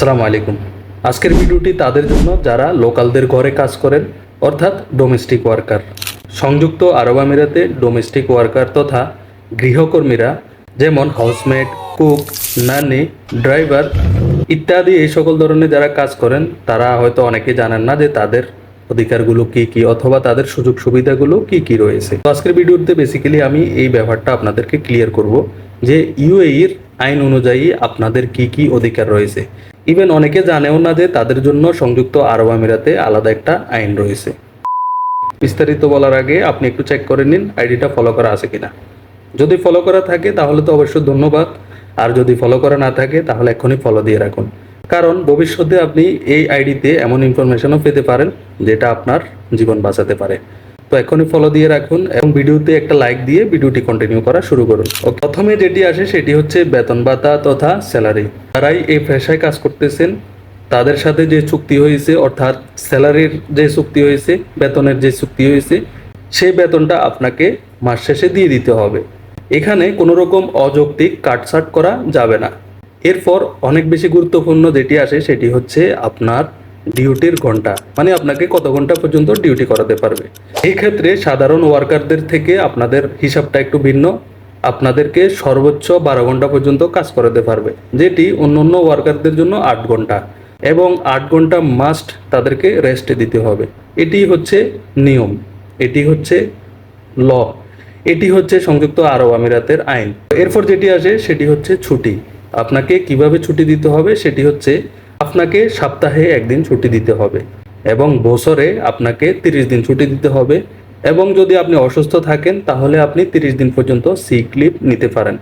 আসসালামু আলাইকুম। আজকের ভিডিওটি তাদের জন্য যারা লোকালদের ঘরে কাজ করেন, অর্থাৎ ডোমেস্টিক ওয়ার্কার সংযুক্ত আরব আমিরাতে ডোমেস্টিক ওয়ার্কার তথা গৃহকর্মীরা যেমন হাউসমেট কুক নানি ড্রাইভার ইত্যাদি এই সকল ধরনের যারা কাজ করেন, তারা হয়তো অনেকে জানেন না যে তাদের অধিকারগুলো কি কি অথবা তাদের সুযোগ সুবিধাগুলো কি কি রয়েছে। তো আজকের ভিডিওতে বেসিক্যালি আমি এই ব্যাপারটা আপনাদেরকে ক্লিয়ার করব যে ইউএইর আইন অনুযায়ী আপনাদের কি কি অধিকার রয়েছে। ইভেন অনেকে জানেও না যে তাদের জন্য সংযুক্ত আরব আমিরাতে আলাদা একটা আইন রয়েছে। বিস্তারিত বলার আগে আপনি একটু চেক করে নিন, আইডিটা ফলো করা আছে কিনা। যদি ফলো করা থাকে, তাহলে তো অবশ্যই ধন্যবাদ। আর যদি ফলো করা না থাকে, তাহলে এখনই ফলো দিয়ে রাখুন। কারণ ভবিষ্যতে আপনি এই আইডিতে এমন ইনফরমেশনও পেতে পারেন, যেটা আপনার জীবন বাঁচাতে পারে। তো এখনই ফলো দিয়ে রাখুন এবং ভিডিওতে একটা লাইক দিয়ে ভিডিওটি কন্টিনিউ করা শুরু করুন। প্রথমে যেটি আসে সেটি হচ্ছে বেতন ভাতা তথা স্যালারি তারাই এই পেশায় কাজ করতেছেন, তাদের সাথে যে চুক্তি হয়েছে, অর্থাৎ স্যালারির যে চুক্তি হয়েছে, বেতনের যে চুক্তি হয়েছে, সেই বেতনটা আপনাকে মাস শেষে দিয়ে দিতে হবে। এখানে কোনো রকম অযৌক্তিক কাটছাট করা যাবে না। এরপর অনেক বেশি গুরুত্বপূর্ণ যেটি আসে সেটি হচ্ছে আপনার ডিউটির ঘণ্টা মানে আপনাকে কত ঘণ্টা পর্যন্ত ডিউটি করাতে পারবে। এই ক্ষেত্রে সাধারণ ওয়ার্কারদের থেকে আপনাদের হিসাবটা একটু ভিন্ন। আপনাদেরকে সর্বোচ্চ বারো ঘণ্টা পর্যন্ত কাজ করাতে পারবে, যেটি অন্য অন্য ওয়ার্কারদের জন্য আট ঘণ্টা। এবং আট ঘণ্টা মাস্ট তাদেরকে রেস্টে দিতে হবে। এটি হচ্ছে নিয়ম, এটি হচ্ছে ল, এটি হচ্ছে সংযুক্ত আরব আমিরাতের আইন। এরপর যেটি আসে সেটি হচ্ছে ছুটি। আপনাকে কীভাবে ছুটি দিতে হবে সেটি হচ্ছে আপনাকে সপ্তাহে একদিন ছুটি দিতে হবে এবং বছরে আপনাকে তিরিশ দিন ছুটি দিতে হবে এবং যদি আপনি অসুস্থ থাকেন, তাহলে আপনি তিরিশ দিন পর্যন্ত সিক লিভ নিতে পারেন।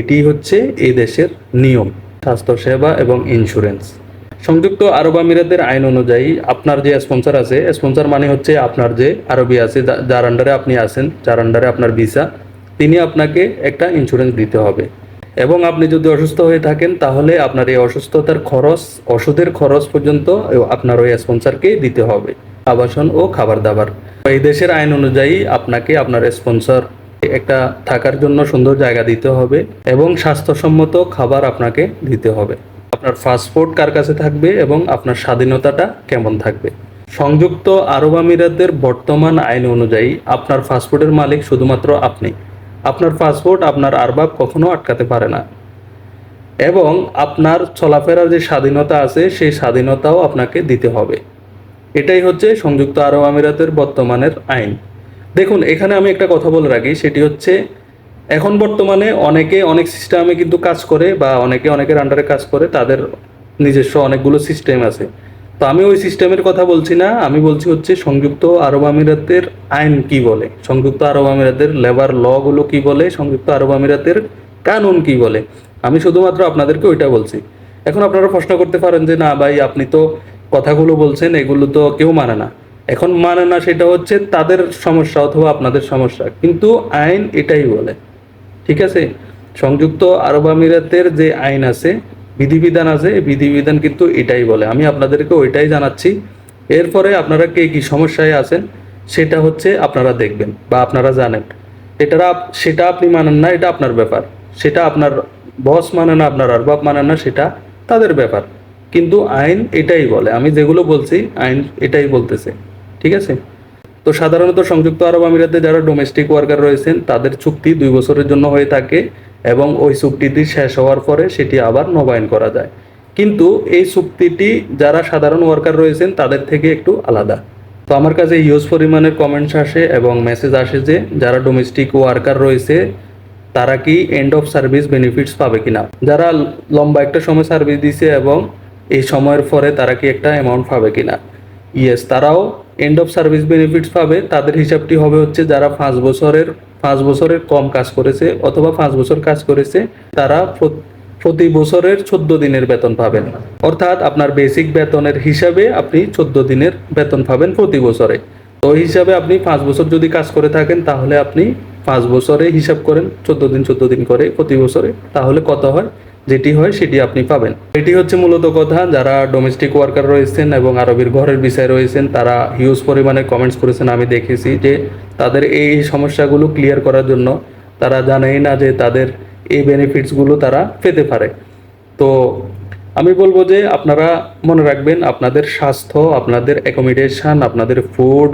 এটি হচ্ছে এই দেশের নিয়ম স্বাস্থ্যসেবা এবং ইন্স্যুরেন্স সংযুক্ত আরব আমিরাতের আইন অনুযায়ী আপনার যে স্পন্সর আছে স্পন্সর মানে হচ্ছে আপনার যে আরবি আছে যার আন্ডারে আপনি আছেন, যার আন্ডারে আপনার ভিসা তিনি আপনাকে একটা ইন্স্যুরেন্স দিতে হবে। এবং আপনি যদি অসুস্থ হয়ে থাকেন, তাহলে আপনার এই অসুস্থতার খরচ, ওষুধের খরচ পর্যন্ত আপনার ওই স্পন্সরকে দিতে হবে। আবাসন ও খাবার দাবার এই দেশের আইন অনুযায়ী আপনাকে আপনার স্পন্সর একটা থাকার জন্য সুন্দর জায়গা দিতে হবে এবং স্বাস্থ্যসম্মত খাবার আপনাকে দিতে হবে। আপনার পাসপোর্ট কার কাছে থাকবে এবং আপনার স্বাধীনতাটা কেমন থাকবে? সংযুক্ত আরব আমিরাতের বর্তমান আইন অনুযায়ী আপনার পাসপোর্টের মালিক শুধুমাত্র আপনি। আপনার পাসপোর্ট আপনার আরবাব কখনো আটকাতে পারে না। এবং আপনার চলাফেরার যে স্বাধীনতা আছে, সেই স্বাধীনতাও আপনাকে দিতে হবে। এটাই হচ্ছে সংযুক্ত আরব আমিরাতের বর্তমানের আইন। দেখুন, এখানে আমি একটা কথা বলে রাখি, সেটি হচ্ছে এখন বর্তমানে অনেকে অনেক সিস্টেমে কিন্তু কাজ করে বা অনেকে অনেকের আন্ডারে কাজ করে, তাদের নিজস্ব অনেকগুলো সিস্টেম আছে। তো আমি ওই সিস্টেমের কথা বলছি না, আমি বলছি হচ্ছে সংযুক্ত আরব আমিরাতের আইন কি বলে? সংযুক্ত আরব আমিরাতের লেবার লগুলো কি বলে? সংযুক্ত আরব আমিরাতের কানুন কি বলে? আমি শুধুমাত্র আপনাদেরকে ওইটা বলছি। এখন আপনারা প্রশ্ন করতে পারেন যে, না ভাই, আপনি তো কথাগুলো বলছেন, এগুলো তো কেউ মানে না। এখন মানে না সেটা হচ্ছে তাদের সমস্যা অথবা আপনাদের সমস্যা। কিন্তু আইন এটাই বলে। ঠিক আছে? সংযুক্ত আরব আমিরাতের যে আইন আছে বিধিবিধান আছে, এই বিধিবিধান কিন্তু এটাই বলে। আমি আপনাদেরকে ওইটাই জানাচ্ছি। এরপরে আপনারা কে কি সমস্যায় আছেন, সেটা হচ্ছে আপনারা দেখবেন বা আপনারা জানেন। এটা সেটা আপনি মানেন না, এটা আপনার ব্যাপার। সেটা আপনার বস মানে না, আপনার আরবাব মানে না, সেটা তাদের ব্যাপার। কিন্তু আইন এটাই বলে। আমি যেগুলো বলছি, আইন এটাই বলতেছে। ঠিক আছে? তো সাধারণত সংযুক্ত আরব আমিরাতে যারা ডোমেস্টিক ওয়ার্কার রয়েছেন, তাদের চুক্তি দুই বছরের জন্য হয়ে থাকে। এবং ওই চুক্তিটি শেষ হওয়ার পরে সেটি আবার নবায়ন করা যায়। কিন্তু এই চুক্তিটি যারা সাধারণ ওয়ার্কার রয়েছেন, তাদের থেকে একটু আলাদা। তো আমার কাছে হিউজ পরিমাণের কমেন্টস আসে এবং মেসেজ আসে যে, যারা ডোমেস্টিক ওয়ার্কার রয়েছে, তারা কি এন্ড অফ সার্ভিস বেনিফিটস পাবে কিনা? যারা লম্বা একটা সময় সার্ভিস দিছে এবং এই সময়ের পরে তারা কি একটা অ্যামাউন্ট পাবে কিনা? ইয়েস তারাও এন্ড অফ সার্ভিস বেনিফিটস পাবে। তাদের হিসাবটি হবে হচ্ছে যারা পাঁচ বছরের পাঁচ বছরের কম কাজ করেছে অথবা পাঁচ বছর কাজ করেছে, তারা প্রতি বছরের চোদ্দ দিনের বেতন পাবেন। অর্থাৎ আপনার বেসিক বেতনের হিসাবে আপনি চোদ্দ দিনের বেতন পাবেন প্রতি বছরে। তো ওই হিসাবে আপনি পাঁচ বছর যদি কাজ করে থাকেন, তাহলে আপনি পাঁচ বছরে হিসাব করেন, চোদ্দ দিন চোদ্দ দিন করে প্রতি বছরে, তাহলে কত হয়? যেটি হয় সেটি আপনি পাবেন। এটি হচ্ছে মূলত কথা, যারা ডোমেস্টিক ওয়ার্কার রয়েছেন এবং আরবির ঘরের বিষয় রয়েছেন, তারা হিউজ পরিমাণে কমেন্টস করেছেন, আমি দেখেছি যে তাদের এই সমস্যাগুলো ক্লিয়ার করার জন্য তারা জানেই না যে তাদের এই বেনিফিটসগুলো তারা পেতে পারে। তো আমি বলব যে আপনারা মনে রাখবেন, আপনাদের স্বাস্থ্য, আপনাদের অ্যাকোমোডেশন আপনাদের ফুড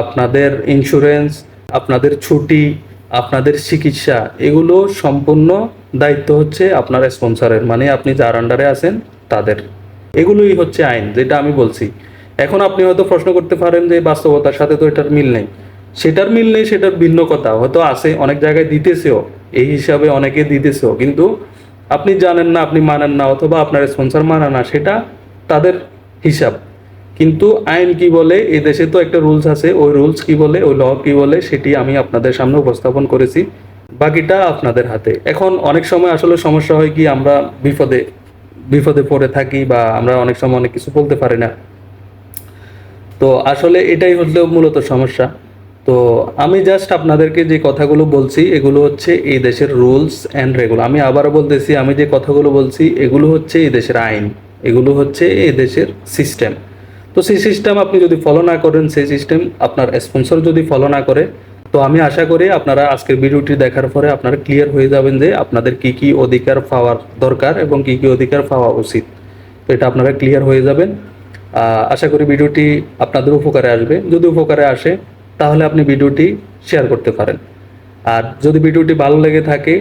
আপনাদের ইন্স্যুরেন্স আপনাদের ছুটি আপনাদের চিকিৎসা, এগুলো সম্পূর্ণ দায়িত্ব হচ্ছে আপনার স্পন্সরের মানে আপনি যার আন্ডারে আছেন, তাদের। এগুলোই হচ্ছে আইন, যেটা আমি বলছি। এখন আপনি হয়তো প্রশ্ন করতে পারেন যে বাস্তবতার সাথে তো এটার মিল নেই। সেটার মিল নেই, সেটার ভিন্ন কথা। হয়তো আছে, অনেক জায়গায় দিতেছেও। এই হিসাবে অনেকে দিতেছেও। কিন্তু আপনি জানেন না, আপনি মানেন না, অথবা আপনার স্পন্সর মানে না, সেটা তাদের হিসাব। কিন্তু আইন কি বলে? এই দেশে তো একটা রুলস আছে। ওই রুলস কি বলে? ওই ল কি বলে? সেটি আমি আপনাদের সামনে উপস্থাপন করেছি। বাকিটা আপনাদের হাতে। এখন অনেক সময় আসলে সমস্যা হয় কি, আমরা বিপদে বিপদে পড়ে থাকি বা আমরা অনেক সময় অনেক কিছু বলতে পারি না। তো আসলে এটাই হলো মূলত সমস্যা। তো আমি জাস্ট আপনাদেরকে যে কথাগুলো বলছি, এগুলো হচ্ছে এই দেশের রুলস অ্যান্ড রেগুল আমি আবারও বলতেছি, আমি যে কথাগুলো বলছি, এগুলো হচ্ছে এই দেশের আইন। এগুলো হচ্ছে এই দেশের সিস্টেম তো সেই সিস্টেম আপনি যদি ফলো না করেন, সেই সিস্টেম আপনার স্পন্সর যদি ফলো না করে, তো আমি আশা করি আপনারা আজকের ভিডিওটি দেখার পরে আপনারা ক্লিয়ার হয়ে যাবেন যে আপনাদের কি কি অধিকার পাওয়ার দরকার এবং কি কি অধিকার পাওয়া উচিত। তো এটা আপনারা ক্লিয়ার হয়ে যাবেন। আশা করি ভিডিওটি আপনাদের উপকারে আসবে। যদি উপকারে আসে, তাহলে আপনি ভিডিওটি শেয়ার করতে পারেন। আর যদি ভিডিওটি ভালো লেগে থাকে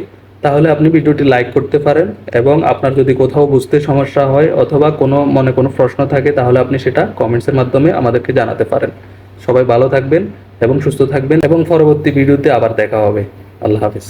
তাহলে আপনি ভিডিওটি লাইক করতে পারেন এবং আপনার যদি কোথাও বুঝতে সমস্যা হয় অথবা কোনো মনে কোনো প্রশ্ন থাকে, তাহলে আপনি সেটা কমেন্টসের মাধ্যমে আমাদেরকে জানাতে পারেন। সবাই ভালো থাকবেন এবং সুস্থ থাকবেন এবং পরবর্তী ভিডিওতে আবার দেখা হবে। আল্লাহ হাফিজ।